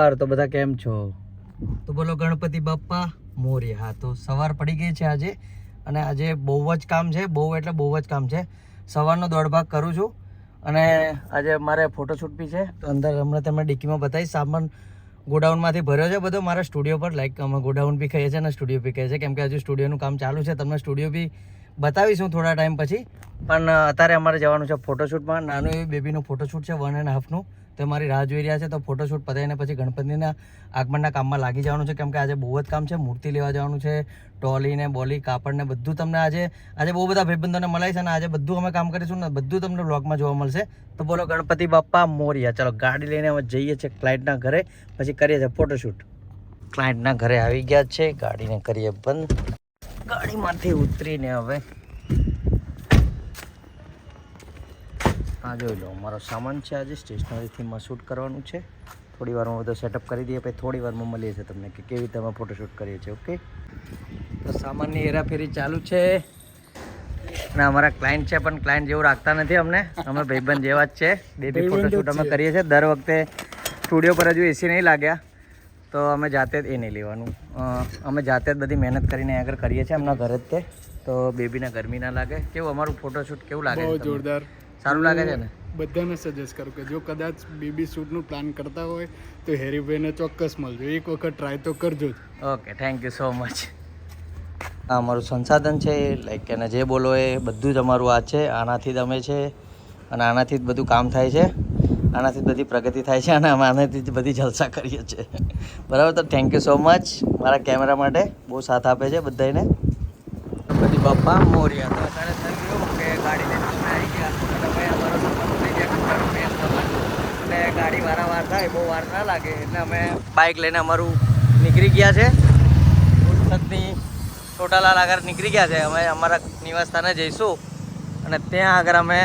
તો બધા કેમ છો? તો બોલો ગણપતિ બાપ્પા મોર્ય હા, તો સવાર પડી ગઈ છે આજે અને આજે બહુ જ કામ છે, બહુ એટલે બહુ જ કામ છે. સવારનો દોઢ ભાગ કરું છું અને આજે મારે ફોટોશૂટ બી છે, તો અંદર હમણાં તમે ડિક્કીમાં બતાવીશ. સામાન ગોડાઉનમાંથી ભર્યો છે બધો, મારા સ્ટુડિયો પર લાઈક અમે ગોડાઉન બી કહીએ છીએ અને સ્ટુડિયો બી કહીએ છીએ. કેમ કે હજુ સ્ટુડિયોનું કામ ચાલુ છે, તમને સ્ટુડિયો બી બતાવીશું થોડા ટાઈમ પછી. પણ અત્યારે અમારે જવાનું છે ફોટોશૂટમાં નાનું એવું બેબીનું ફોટોશૂટ છે વન એન્ડ હાફનું તો મારી રાહ જોઈ રહ્યા છે, તો ફોટોશૂટ પતાવીને પછી ગણપતિના આગમનના કામમાં લાગી જવાનું છે, કેમ કે આજે બહુ જ કામ છે, મૂર્તિ લેવા જવાનું છે ટોલીને બોલી કાપડને બધું તમને આજે આજે બહુ બધા ભાઈબંધોને મળાય છે અને આજે બધું અમે કામ કરીશું ને બધું તમને બ્લોગમાં જોવા મળશે. તો બોલો ગણપતિ બાપ્પા મોરિયા, ચલો ગાડી લઈને અમે જઈએ છીએ ક્લાયન્ટના ઘરે, પછી કરીએ છીએ ફોટોશૂટ ક્લાયન્ટના ઘરે આવી ગયા છે, ગાડીને કરીએ બંધ. ગાડીમાંથી ઉતરીને હવે હા જોઈ લો. મારો સામાન છે આજે સ્ટેશનરીથી માં શૂટ કરવાનું છે. થોડી વારમાં બધો સેટઅપ કરી દઈએ પછી થોડી વારમાં મળીએ છીએ તમને કે કેવી રીતે અમે ફોટોશૂટ કરીએ છીએ ઓકે તો સામાનની હેરાફેરી ચાલુ છે. અને અમારા ક્લાયન્ટ છે પણ ક્લાયન્ટ જેવું રાખતા નથી અમને. અમે ભાઈબંધ જેવા જ છે. બેબી ફોટોશૂટ અમે કરીએ છીએ. દર વખતે સ્ટુડિયો પર હજુ એસી નહીં લાગ્યા. તો અમે જાતે જ એ નહીં લેવાનું. અમે જાતે જ બધી મહેનત કરીને આગળ કરીએ છીએ એમના ઘરે જ તે. તો બેબીને ગરમી ના લાગે. કેવું અમારું ફોટોશૂટ કેવું લાગે બહુ જોરદાર. સારું લાગે છે ને? બધાને સજેસ્ટ કરું કે જો કદાચ બેબી શૂટનું પ્લાન કરતા હોય તો હેરીભાઈને ચોક્કસ મળજો. એક વખત ટ્રાય તો કરજો જ. Okay thank you so much આ અમારું સંસાધન છે લાઈક એને જે બોલો એ બધું જ અમારું આ છે આનાથી જ અમે છે અને આનાથી જ બધું કામ થાય છે આનાથી જ બધી પ્રગતિ થાય છે અને અમે આનાથી જ બધી જલસા કરીએ છીએ. બરાબર તો થેન્ક યુ સો મચ મારા કેમેરા માટે બહુ સાથ આપે છે બધાને ગણપતિ બાપા મોર્યા તો અત્યારે થઈ ગયું કે ગાડી લઈને અમે આવી ગયા અને ભાઈ અમારો સામાન લઈ ગયા કચરાનો મેન સામાન એટલે ગાડી વાર થાય, બહુ વાર ના લાગે. એટલે અમે બાઇક લઈને અમારું નીકળી ગયા છે. ઉડસદની ટોટાલાલ આગળ નીકળી ગયા છે. અમે અમારા નિવાસસ્થાને જઈશું અને ત્યાં આગળ અમે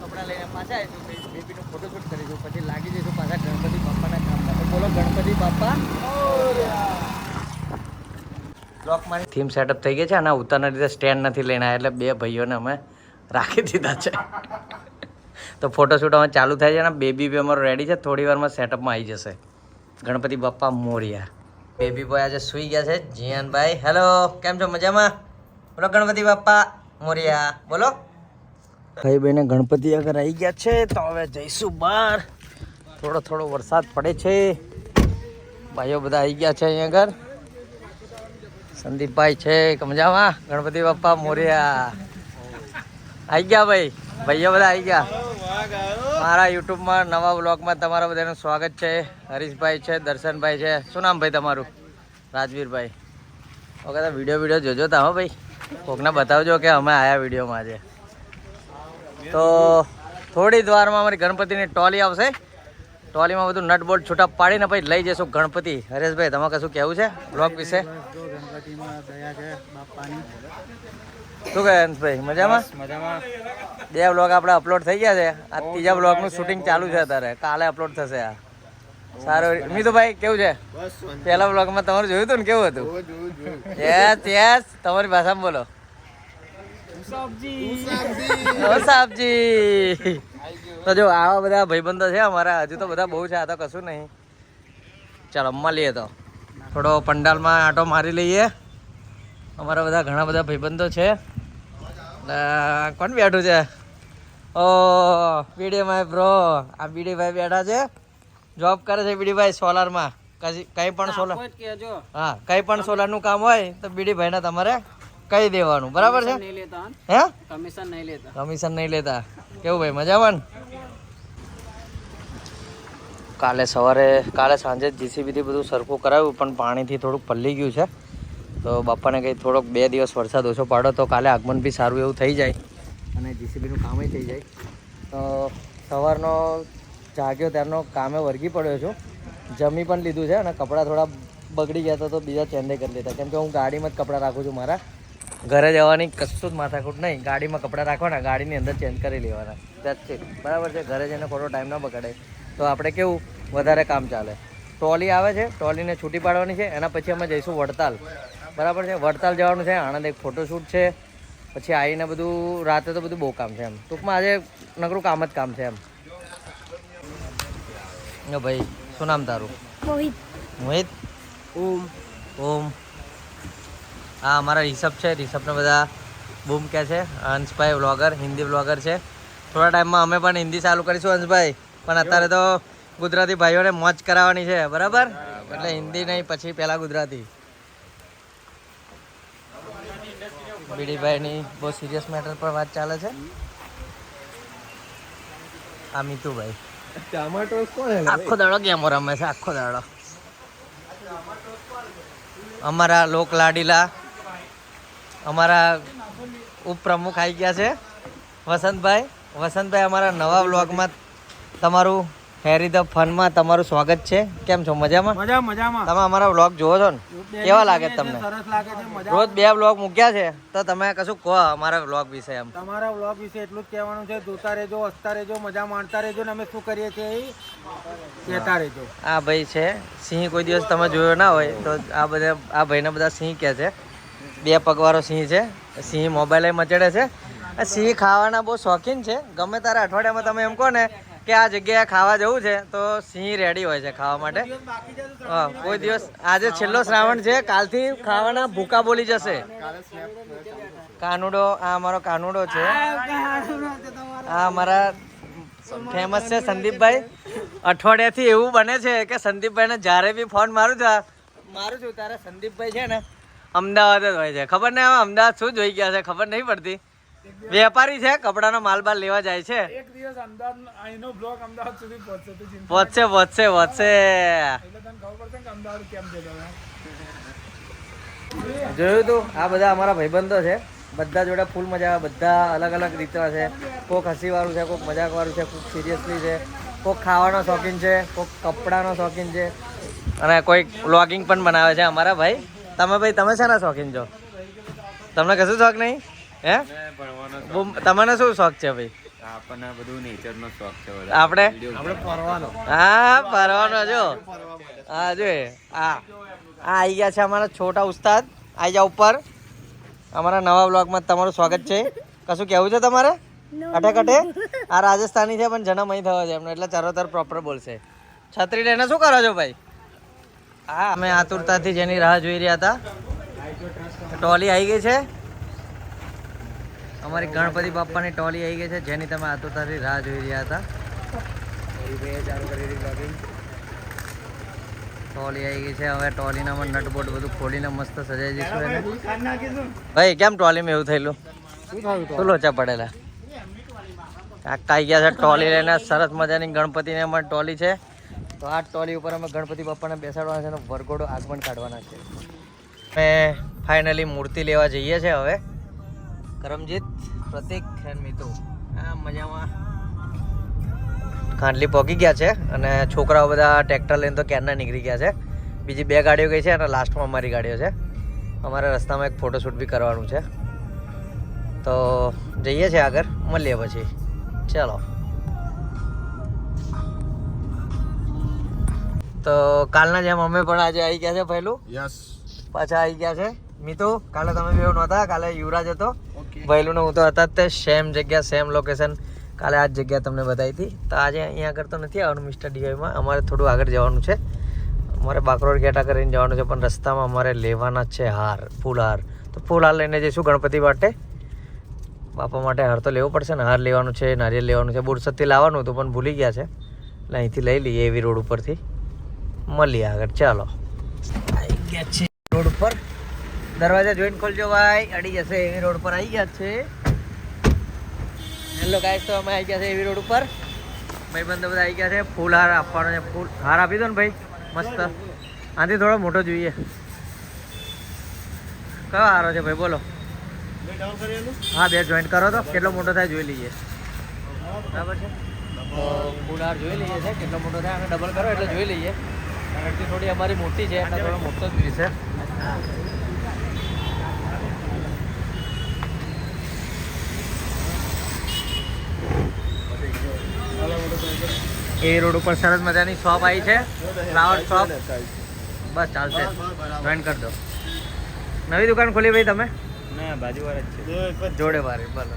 કપડાં લઈને પાછા આવીશું. બેબીનું ફોટોશૂટ કરીશું. પછી લાગી જઈશું પાછા ગણપતિ બાપાના કામમાં બોલો, ગણપતિ બાપા. બ્લોક મારી થીમ સેટઅપ થઈ ગઈ છે. અને ઉત્તરના રીતે સ્ટેન્ડ નથી આવ્યા એટલે બે ભાઈઓને અમે રાખી દીધા છે. તો ફોટોશૂટ અમે ચાલુ થાય છે અને બેબી બી અમારું રેડી છે, થોડી વારમાં સેટઅપમાં આવી જશે. ગણપતિ બાપ્પા મોરિયા. બેબી બોય આજે સુઈ ગયા છે, જીયાનભાઈ. હેલો કેમ છો? મજામાં? બોલો ગણપતિ બાપ્પા મોરિયા. બોલો. ભાઈ બહેને ગણપતિ આગળ આવી ગયા છે, તો હવે જઈશું બહાર. થોડો થોડો વરસાદ પડે છે. ભાઈઓ બધા આવી ગયા છે અહીંયા આગળ. સંદીપભાઈ છે મજામાં. ગણપતિ બાપ્પા મોરિયા. આવી ગયા ભાઈ? ભાઈઓ બધા આવી ગયા. મારા યુટ્યુબમાં નવા બ્લોગમાં તમારા બધાનું સ્વાગત છે. હરીશભાઈ છે દર્શનભાઈ છે. શું નામ ભાઈ તમારું? રાજવીરભાઈ. ઓકે તો વીડિયો વીડિયો જોજો તા હો ભાઈ. કોકને બતાવજો કે અમે આયા વિડીયોમાં આજે. તો થોડી જ વારમાં અમારી ગણપતિની ટોલી આવશે. ટોલીમાં બધું નટ બોલ્ટ છૂટા પાડીને પછી લઈ જઈશું ગણપતિ. હરેશભાઈ તમારે કશું કહેવું છે? બ્લોગ વિશે ગણપતિમાં દયા છે બાપાની શું કહે હંસભાઈ મજામાં? મજામાં. બે બ્લોગ આપણે અપલોડ થઈ ગયા છે. આ ત્રીજા બ્લોગનું શૂટિંગ ચાલુ છે અત્યારે. કાલે અપલોડ થશે આ. સારું. મિતુભાઈ કેવું છે? બસ પહેલા બ્લોગમાં તમારું જોયું હતું ને? કેવું હતું? Yes yes. તમારી ભાષામાં બોલો. સાહેબજી તો જો આવા બધા ભાઈબંધો છે અમારા. હજુ તો બધા બહુ છે આ તો કશું નહીં. ચાલો લઈએ તો. થોડો પંડાલમાં આટો મારી લઈએ. અમારા બધા ઘણા બધા ભાઈબંધો છે. કોણ બેઠું છે? ઓ પીડીભાઈ બ્રો આ બીડીભાઈ બેઠા છે. જોબ કરે છે બીડીભાઈ સોલારમાં કઈ કંઈ પણ સોલાર હા કંઈ પણ સોલારનું કામ હોય તો બીડીભાઈને તમારે કહી દેવાનું. બરાબર છે? હે? કમિશન નહીં લેતા. કમિશન નહીં લેતા. કેવું ભાઈ મજામાં કાલે સવારે કાલે સાંજે જીસીબીથી બધું સરખું કરાવ્યું પણ પાણીથી થોડુંક પલ્લી ગયું છે. તો બાપાને કંઈ થોડોક બે દિવસ વરસાદ ઓછો પાડો તો કાલે આગમન બી સારું એવું થઈ જાય. અને જીસીબીનું કામ થઈ જાય. તો સવારનો જાગ્યો ત્યારનો કામે વર્ગી પડ્યો છું. જમી પણ લીધું છે અને કપડાં થોડા બગડી ગયા તો બીજા ચેન્જે કરી લીધા. કેમ કે હું ગાડીમાં જ કપડાં રાખું છું મારા. ઘરે જવાની કશું જ માથાકૂટ નહીં. ગાડીમાં કપડાં રાખવાના, ગાડીની અંદર ચેન્જ કરી લેવાના. That's છે બરાબર છે? ઘરે જઈને ખોટો ટાઈમ ના બગાડે. તો આપણે કેવું? વધારે કામ ચાલે. ટ્રોલી આવે છે. ટ્રોલીને છૂટી પાડવાની છે. એના પછી અમે જઈશું વડતાલ. બરાબર છે વડતાલ જવાનું છે આણંદ એક ફોટોશૂટ છે પછી આવીને બધું રાતે તો બધું બહુ કામ છે એમ. ટૂંકમાં આજે નકરું કામ જ કામ છે એમ. ને ભાઈ શું નામ તારું? મોહિત. મોહિત? ઓમ. ઓમ. હા અમારા રિષભ છે રિષભને બધા બૂમ કહે છે હંસભાઈ વ્લોગર હિન્દી વ્લોગર છે. થોડા ટાઈમમાં અમે પણ હિન્દી ચાલુ કરીશું હંસભાઈ પણ અત્યારે તો ગુજરાતી ભાઈઓને મોજ કરાવવાની છે બરાબર. એટલે હિન્દી નહીં પછી પહેલાં ગુજરાતી. બીડીભાઈની બહુ સિરિયસ મેટર પર વાત ચાલે છે. આ મિતુભાઈ. ટમાટો કોણ આખો દાડો ગેમો રમે છે આખો દાડો. અમારા લોક લાડીલા અમારા ઉપપ્રમુખ આવી ગયા છે. વસંતભાઈ વસંતભાઈ અમારા નવા વ્લોગમાં તમારું હેરી ધ ફનમાં તમારું સ્વાગત છે. કેમ છો? મજામાં? મજા મજામાં. તમે અમારા વ્લોગ જોવો છો ને? કેવા લાગે છે તમને? સરસ લાગે છે મજા. રોજ બે વ્લોગ મૂક્યા છે તો તમે કશું કહો અમારા વ્લોગ વિશે એમ. તમારા વ્લોગ વિશે એટલું જ કહેવાનું છે જોતા રહેજો હસતા રહેજો મજા માણતા રહેજો ને અમે શું કરીએ છીએ એ કહેતા રહેજો. આ ભાઈ છે સિંહ કોઈ દિવસ તમે જોયો ના હોય તો આ બધા આ ભાઈને બધા સિંહ કહે છે. બે પગવાળો સિંહ છે સિંહ મોબાઈલે મચડે છે. આ સિંહ ખાવાના બહુ શોખીન છે ગમે તારા અઠવાડિયામાં તમે એમ કહો ને કે આ જગ્યાએ ખાવા જવું છે તો સિંહ રેડી હોય છે ખાવા માટે. હા કોઈ દિવસ આજે છેલ્લો શ્રાવણ છે કાલથી ખાવાના ભૂકા બોલી જશે. કાનુડો આ અમારો કાનુડો છે. આ અમારા ફેમસ છે સંદીપભાઈ. અઠવાડિયાથી એવું બને છે કે સંદીપભાઈને જ્યારે બી ફોન મારું છું મારું છું ત્યારે સંદીપભાઈ છે ને અમદાવાદ જ હોય છે. ખબર નહીં હવે અમદાવાદ શું જોઈ ગયા છે ખબર નહીં પડતી. વેપારી છે કપડાનો માલ બાલ લેવા જાય છે. એક દિવસ અમદાવાદ અહીંનો બ્લોગ અમદાવાદ સુધી પહોંચશે તો પહોંચશે પહોંચશે પહોંચશે. એટલે તને ખબર પડશે કે અમદાવાદ કેમ છે જોયું તું આ બધા અમારા ભાઈબંધો છે. બધા જોડે ફૂલ મજા આવે બધા અલગ અલગ રીતના છે. કોક હસી વાળું છે કોક મજાક વાળું છે કોક સિરિયસલી છે. કોક ખાવાનો શોખીન છે કોક કપડાનો શોખીન છે. અને કોઈ વ્લોગિંગ પણ બનાવે છે અમારા ભાઈ. તમે ભાઈ તમે શેના શોખીન છો? તમને કશું શોખ નહીં? હે? તમને શું શોખ છે ભાઈ? આપણને બધું નેચરનો શોખ છે આપણે? આપણે ફરવાનો. હા ફરવાનો જો. હા જો આ આ આવી ગયા છે અમારા છોટા ઉસ્તાદ. આવી જાઓ ઉપર. અમારા નવા બ્લોગમાં તમારું સ્વાગત છે. કશું કહેવું છે તમારે? અટે કટે આ રાજસ્થાની છે પણ જન્મ અહીં થયો છે એમનો એટલે ચરોતર પ્રોપર બોલશે. છત્રી લઈને શું કરો છો ભાઈ? હા અમે આતુરતાથી જેની રાહ જોઈ રહ્યા હતા. ટોલી આવી ગઈ છે. અમારી ગણપતિ બાપ્પાની ટોલી આવી ગઈ છે, જેની તમે આતુરતાથી રાહ જોઈ રહ્યા હતા. ટોલી આવી ગઈ છે, હવે ટોલીના નટ નટબોટ બધું ખોલીને મસ્ત સજાઈ દઈશું ભાઈ, કેમ ટ્રોલીમાં એવું થયેલું? શું લોચા પડેલા? કાકા આવી ગયા છે ટોલી લઈને, સરસ મજાની ગણપતિને પણ ટ્રોલી છે. તો આ ટોલી ઉપર અમે ગણપતિ બાપાને બેસાડવાના છે અને વરઘોડો આગમન કાઢવાના છે. અમે ફાઇનલી મૂર્તિ લેવા જઈએ છીએ હવે. કરમજીત પ્રતિક અને મિતુ. આ મજામાં. ખાંડલી પહોંચી ગયા છે અને છોકરાઓ બધા ટ્રેક્ટર લઈને તો ક્યારના નીકળી ગયા છે. બીજી બે ગાડીઓ ગઈ છે અને લાસ્ટમાં અમારી ગાડીઓ છે. અમારે રસ્તામાં એક ફોટોશૂટ બી કરવાનું છે. તો જઈએ છીએ આગળ મળીએ પછી. ચાલો. તો કાલના જેમ અમે પણ આજે આવી ગયા છે પહેલું? યસ પાછા આવી ગયા છે? મિતુ કાલે તમે બે નહોતા કાલે યુવરાજ હતો. ઓકે ભૈલું હું તો હતા તે સેમ જગ્યા સેમ લોકેશન કાલે આ જ જગ્યા તમને બતાવી હતી. તો આજે અહીંયા આગળ તો નથી આવવાનું મિસ્ટર ડીઆઈમાં અમારે થોડું આગળ જવાનું છે. અમારે બાકરોડ ગેટા કરીને જવાનું છે પણ રસ્તામાં અમારે લેવાના છે હાર ફૂલ હાર. તો ફૂલ હાર લઈને જઈશું ગણપતિ માટે. બાપા માટે હાર તો લેવો પડશે ને. હાર લેવાનું છે નારિયેલ લેવાનું છે. બુરસદથી લાવવાનું હતું પણ ભૂલી ગયા છે. એટલે અહીંથી લઈ લઈએ એવી રોડ ઉપરથી. મળીએ આગળ. ચાલો. આવી ગયા છે રોડ ઉપર. દરવાજા જોઈન ખોલજો ભાઈ. અડી જશે, એવી રોડ પર આવી ગયા છે. હેલો ગાઈસ તો અમે આવી ગયા છે એવી રોડ ઉપર. ભાઈબંધો બધા આવી ગયા છે. ફૂલ હાર આપવાનો છે, ફૂલ હાર આપી દો ને ભાઈ. મસ્ત. આથી થોડો મોટો જોઈએ. કયો હારો છે ભાઈ, બોલો. હા, બે જોઈન્ટ કરો તો. કેટલો મોટો થાય જોઈ લઈએ. બરાબર છે? ફૂલ હાર જોઈ લઈએ છે. કેટલો મોટો થાય, અમે ડબલ કરો એટલે જોઈ લઈએ. થોડી અમારી મોટી છે એટલે થોડો મોટો જ જોઈશે એ રોડ ઉપર સરસ મજાની શોપ આવી છે. ફ્લાવર શોપ બસ ચાલશે. જોઈન કરી દો. નવી દુકાન ખોલી ભાઈ તમે? ના બાજુવાળા જ છે. જોડે વારે ભલે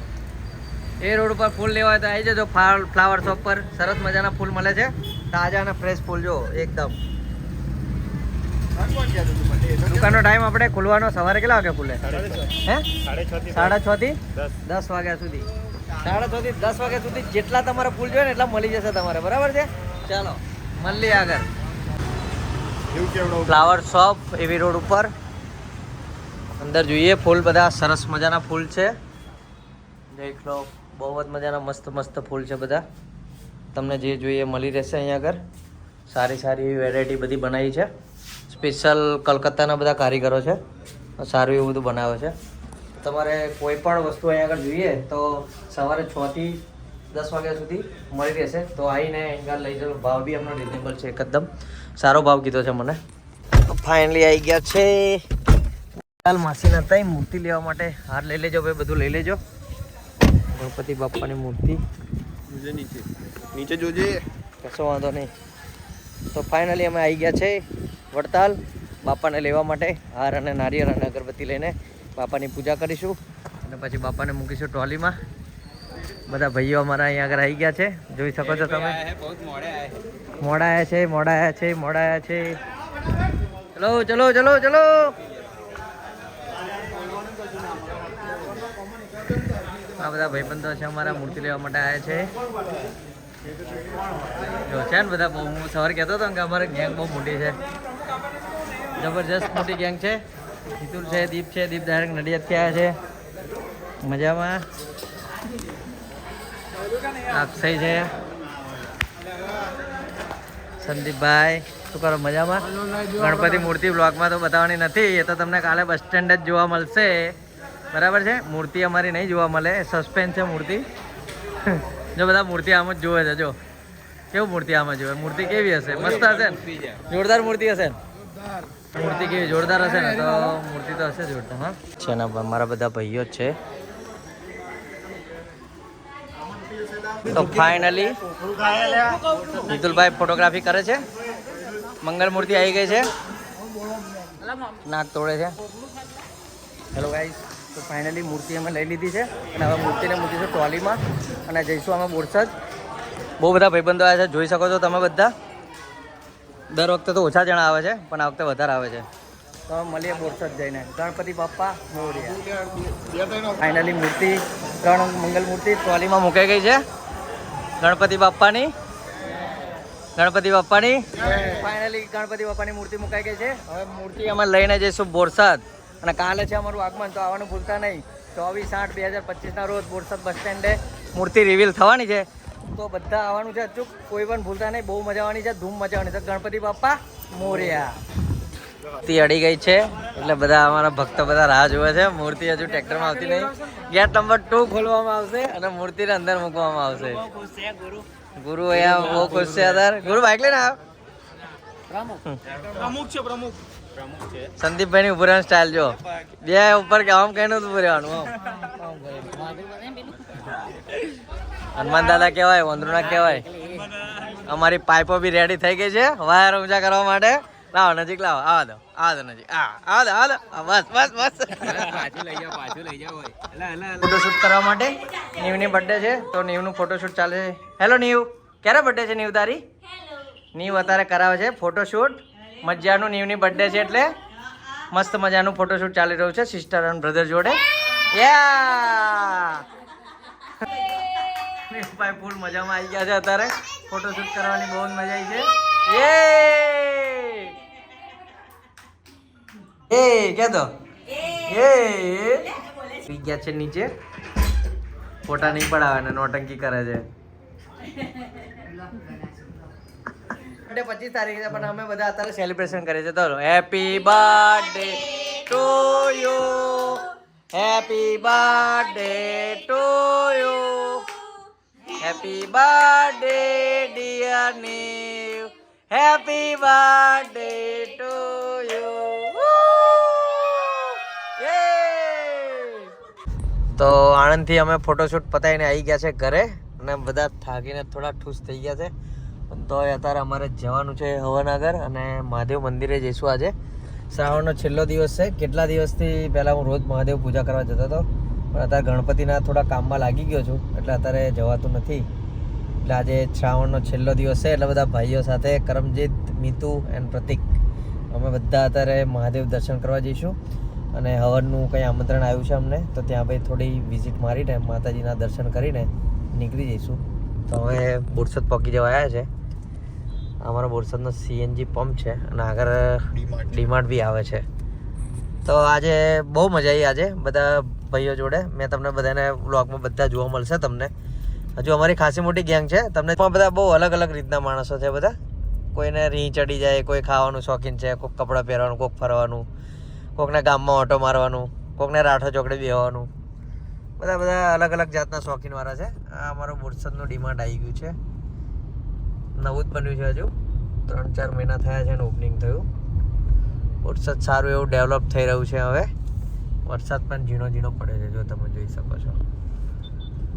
એ રોડ ઉપર ફૂલ લેવા હોય તો આવી જજો ફ્લાવર શોપ પર. સરસ મજાના ફૂલ મળે છે. તાજા અને ફ્રેશ ફૂલ જો એકદમ. દુકાનનો ટાઈમ આપણે ખુલવાનો સવારે કેટલા વાગે ખુલે? હે? સાડે છ થી દસ વાગ્યા સુધી. સાડા છ થી દસ વાગ્યા સુધી જેટલા તમારે ફૂલ જોઈએ ને એટલા મળી જશે તમારે. બરાબર છે? ચાલો મળીએ આગળ. ફ્લાવર શોપ એવી રોડ ઉપર. અંદર જોઈએ ફૂલ બધા સરસ મજાના ફૂલ છે. દેખ લો બહુ જ મજાના મસ્ત મસ્ત ફૂલ છે બધા. તમને જે જોઈએ મળી રહેશે અહીંયા આગળ. સારી સારી એવી વેરાયટી બધી બનાવી છે. સ્પેશિયલ કલકત્તાના બધા કારીગરો છે. સારું એવું બધું બનાવે છે. તમારે કોઈ પણ વસ્તુ અહીંયા આગળ જોઈએ તો સવારે છ થી દસ વાગ્યા સુધી મળી રહેશે. તો આવીને અહીંયા લઈ જાઓ. ભાવ બી એમનો રિઝનેબલ છે એકદમ. સારો ભાવ કીધો છે મને. ફાઇનલી આવી ગયા છે. કાલ માસીના તઈ મૂર્તિ લેવા માટે હાર લઈ લેજો ભાઈ બધું લઈ લેજો. ગણપતિ બાપ્પાની મૂર્તિ. નીચે. નીચે જોજે. કશો વાંધો નહીં. તો ફાઇનલી અમે આવી ગયા છે વડતાલ બાપાને લેવા માટે. હાર અને નારિયેળ અને અગરબત્તી લઈને બાપાની પૂજા કરીશું અને પછી બાપાને મૂકીશું ટ્રોલીમાં. બધા ભાઈઓ અમારા અહીંયા આગળ આવી ગયા છે. જોઈ શકો છો તમે. મોડા આવ્યા છે મોડા આવ્યા છે મોડા આવ્યા છે. ચલો ચલો ચલો ચલો. આ બધા ભાઈબંધો છે અમારા મૂર્તિ લેવા માટે આવ્યા છે. જો છે ને બધા હું સવારે કહેતો હતો કે અમારે ગેંગ બહુ મોટી છે. જબરજસ્ત મોટી ગેંગ છે. મિતુલ છે દીપ છે દીપ ડાયરેક્ટ નડિયાદથી આવ્યા છે. મજામાં? અક્ષય છે? સંદીપભાઈ શું કરો મજામાં? ગણપતિ મૂર્તિ બ્લોગમાં તો બતાવવાની નથી એ તો તમને કાલે બસ સ્ટેન્ડ જ જોવા મળશે. બરાબર છે? મૂર્તિ અમારી નહીં જોવા મળે સસ્પેન્સ છે મૂર્તિ. જો બધા મૂર્તિ આમ જ જોવે છે જો. કેવું મૂર્તિ આમ જ જોવે મૂર્તિ કેવી હશે? મસ્ત હશે ને? જોરદાર મૂર્તિ હશે ને? મૂર્તિ કેવી જોરદાર હશે ને, તો મૂર્તિ તો હશે જોરદાર હા. છે ને મારા બધા ભાઈઓ છે. તો ફાઇનલી મિતુલભાઈ ફોટોગ્રાફી કરે છે. મંગલ મૂર્તિ આવી ગઈ છે. નાક તોડે છે. હેલો ગાઈસ તો ફાઇનલી મૂર્તિ અમે લઈ લીધી છે. અને હવે મૂર્તિને મૂકીશું ટ્રોલીમાં અને જઈશું અમે બોરસદ. બહુ બધા ભાઈબંધો આવ્યા છે. જોઈ શકો છો તમે બધા. દર વખતે તો ઓછા જણા આવે છે, પણ આ વખતે વધારે આવે છે. તો મળીએ બોરસદ જઈને. ગણપતિ બાપ્પા, મોરિયા. ફાઇનલી મૂર્તિ, ત્રણ મંગલ મૂર્તિ ટ્રોલીમાં મુકાઈ ગઈ છે. ગણપતિ બાપ્પાની. ગણપતિ બાપ્પાની. ફાઇનલી ગણપતિ બાપ્પાની મૂર્તિ મુકાઈ ગઈ છે. હવે મૂર્તિ અમે લઈને જઈશું બોરસદ. અને કાલે છે અમારું આગમન, તો આવવાનું ભૂલતા નહીં. ચોવીસ આઠ બે હજાર પચીસના રોજ બોરસદ બસ સ્ટેન્ડે મૂર્તિ રિવીલ થવાની છે. તો બધા આવવાનું છે. અચૂક કોઈ પણ ભૂલતા નહીં. બહુ મજા આવવાની છે. ધૂમ મજા આવવાની છે. ગણપતિ બાપા મોર્યા. મૂર્તિ અડી ગઈ છે. એટલે બધા અમારા ભક્તો બધા રાહ જોવે છે. મૂર્તિ હજુ ટ્રેક્ટરમાં આવતી નહીં. ગેટ નંબર ટુ ખોલવામાં આવશે અને મૂર્તિને અંદર મૂકવામાં આવશે. ગુરુ. અહીંયા બહુ ખુશ છે અત્યારે. ગુરુ બાઇક લઈને આવ. સંદીપભાઈ ની ઉભું સ્ટાઇલ જો. બે ઉપર કે આમ કઈ નતું રહેવાનું હનુમાન દાદા કહેવાય વંદરુના કહેવાય. અમારી પાઇપો બી રેડી થઈ ગઈ છે. વાયર ઊંચા કરવા માટે. લાવો નજીક લાવો. આવા દો આવા દો નજીક. આ આવા દો આવા દો. બસ બસ બસ. જાઓ ફોટોશૂટ કરવા માટે નીવની બર્થડે છે તો નીવનું ફોટોશૂટ ચાલે છે. હેલો નીવ. ક્યારે બર્થડે છે નીવ તારી? નીવ અત્યારે કરાવે છે ફોટોશૂટ મજાનું નીવની બર્થડે છે એટલે મસ્ત મજાનું ફોટોશૂટ ચાલી રહ્યું છે સિસ્ટર અને બ્રધર જોડે. યા ભાઈ ફૂલ મજામાં આવી ગયા છે અત્યારે. ફોટોશૂટ કરવાની બહુ જ મજા આવી છે. એ એ કે તો? એ ગયા છે નીચે. ફોટા નહીં પડાવે ને નોટંકી કરે છે. બર્થડે પચીસ તારીખ છે પણ અમે બધા અત્યારે સેલિબ્રેશન કરીએ છીએ. તો happy birthday to you happy birthday to you happy birthday, dear Neil. હેપી birthday to you. તો આણંદથી અમે ફોટોશૂટ પતાવીને આવી ગયા છે ઘરે અને બધા થાકીને થોડા ઠૂસ થઈ ગયા છે. તોય અત્યારે અમારે જવાનું છે હવનગર અને મહાદેવ મંદિરે જઈશું આજે. શ્રાવણનો છેલ્લો દિવસ છે. કેટલા દિવસથી પહેલાં હું રોજ મહાદેવ પૂજા કરવા જતો હતો? પણ અત્યારે ગણપતિના થોડા કામમાં લાગી ગયો છું એટલે અત્યારે જવાતું નથી. એટલે આજે શ્રાવણનો છેલ્લો દિવસ છે એટલે બધા ભાઈઓ સાથે કરમજીત મીતુ એન્ડ પ્રતિક. અમે બધા અત્યારે મહાદેવ દર્શન કરવા જઈશું અને હવનનું કંઈ આમંત્રણ આવ્યું છે અમને તો ત્યાં ભાઈ થોડી વિઝિટ મારીને માતાજીના દર્શન કરીને નીકળી જઈશું. તો હવે બોરસદ પહોંચી જવા આવ્યા છે. અમારો બોરસદનો સીએનજી પંપ છે અને આગળ ડીમાર્ટ બી આવે છે. તો આજે બહુ મજા આવી આજે, બધા ભાઈઓ જોડે. મેં તમને બધાને વ્લોગમાં બધા જોવા મળશે તમને. હજુ અમારી ખાસી મોટી ગેંગ છે. તમને પણ બધા બહુ અલગ અલગ રીતના માણસો છે બધા. કોઈને રીં ચડી જાય, કોઈ ખાવાનું શોખીન છે, કોઈક કપડાં પહેરવાનું, કોઈક ફરવાનું કોઈકને ગામમાં ઓટો મારવાનું કોઈકને રાઠો ચોકડે બેહવાનું. બધા બધા અલગ અલગ જાતના શોખીનવાળા છે. આ અમારો બોરસદનું ડિમાન્ડ આવી ગયું છે. નવું જ બન્યું છે હજુ. ત્રણ ચાર મહિના થયા છે અને ઓપનિંગ થયું. વરસાદ સારું એવું ડેવલપ થઈ રહ્યું છે હવે. વરસાદ પણ ઝીણો ઝીણો પડે છે, જો તમે જોઈ શકો છો.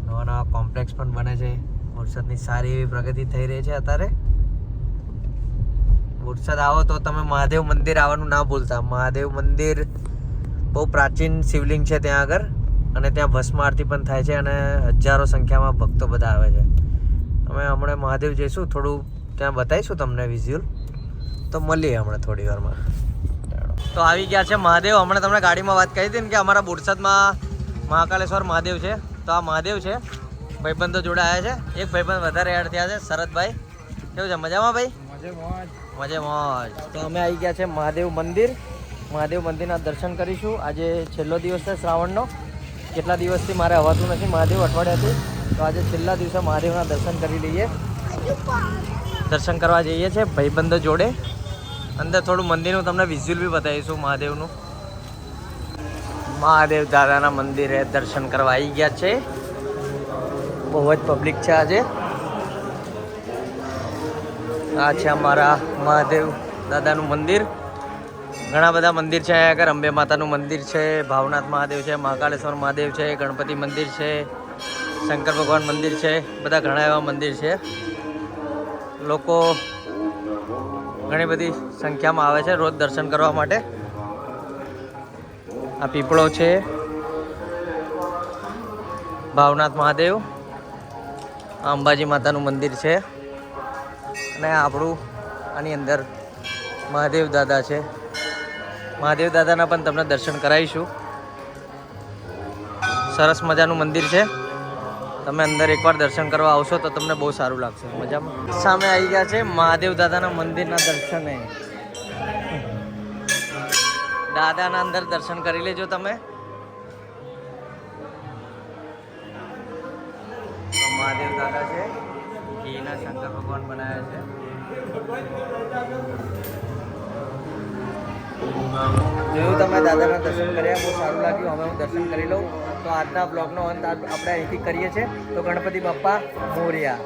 નવા નવા કોમ્પ્લેક્સ પણ બને છે. વરસાદની સારી એવી પ્રગતિ થઈ રહી છે અત્યારે. વરસાદ આવો તો તમે મહાદેવ મંદિર આવવાનું ના ભૂલતા. મહાદેવ મંદિર બહુ પ્રાચીન શિવલિંગ છે ત્યાં આગળ અને ત્યાં ભસ્મ આરતી પણ થાય છે અને હજારો સંખ્યામાં ભક્તો બધા આવે છે. અમે હમણાં મહાદેવ જઈશું, થોડું ત્યાં બતાવીશું તમને વિઝ્યુઅલ તો મળીએ હમણાં થોડી વારમાં. તો આવી ગયા છે મહાદેવ. હમણાં તમને ગાડીમાં વાત કરી હતી ને કે અમારા બોરસદમાં મહાકાલેશ્વર મહાદેવ છે. તો આ મહાદેવ છે. ભાઈબંધો જોડે આવ્યા છે. એક ભાઈબંધ વધારે એડ થયા છે શરદભાઈ કેવું છે? મજામાં ભાઈ? મજે મોજ તો અમે આવી ગયા છે મહાદેવ મંદિર. મહાદેવ મંદિરના દર્શન કરીશું. આજે છેલ્લો દિવસ છે શ્રાવણનો. કેટલા દિવસથી મારે હવાતું નથી. મહાદેવ અઠવાડિયાથી. તો આજે છેલ્લા દિવસે મહાદેવના દર્શન કરી લઈએ. દર્શન કરવા જઈએ છીએ ભાઈબંધો જોડે. અંદર થોડું મંદિરનું તમને વિઝ્યુઅલ બી બતાવીશું, મહાદેવનું. મહાદેવ દાદાના મંદિરે દર્શન કરવા આવી ગયા છે. બહુ જ પબ્લિક છે આજે. આ છે અમારા મહાદેવ દાદાનું મંદિર. ઘણા બધા મંદિર છે અહીંયા આગળ. અંબે માતાનું મંદિર છે, ભાવનાથ મહાદેવ છે મહાકાળેશ્વર મહાદેવ છે, ગણપતિ મંદિર છે, શંકર ભગવાન મંદિર છે, બધા ઘણા એવા મંદિર છે. લોકો ઘણી બધી સંખ્યામાં આવે છે રોજ દર્શન કરવા માટે. આ પીપળો છે. ભાવનાથ મહાદેવ. અંબાજી માતાનું મંદિર છે. અને આપણું આની અંદર મહાદેવ દાદા છે. મહાદેવ દાદાના પણ તમને દર્શન કરાવીશું. સરસ મજાનું મંદિર છે. તમે અંદર એકવાર દર્શન કરવા આવશો તો તમને બહુ સારું લાગશે. મજામાં? સામે આવી ગયા છે મહાદેવ દાદાના મંદિરના દર્શને. દાદાના અંદર દર્શન કરી લેજો તમે. મહાદેવ દાદા છે. ઘીના શંકર ભગવાન બનાવ્યા છે. જોયું તમે દાદાના દર્શન કર્યા, બહુ સારું લાગ્યું. હવે હું દર્શન કરી લઉં. તો આજના બ્લોગનો અંત આપણે અહીંથી કરીએ છીએ. તો ગણપતિ બાપ્પા મોર્યા.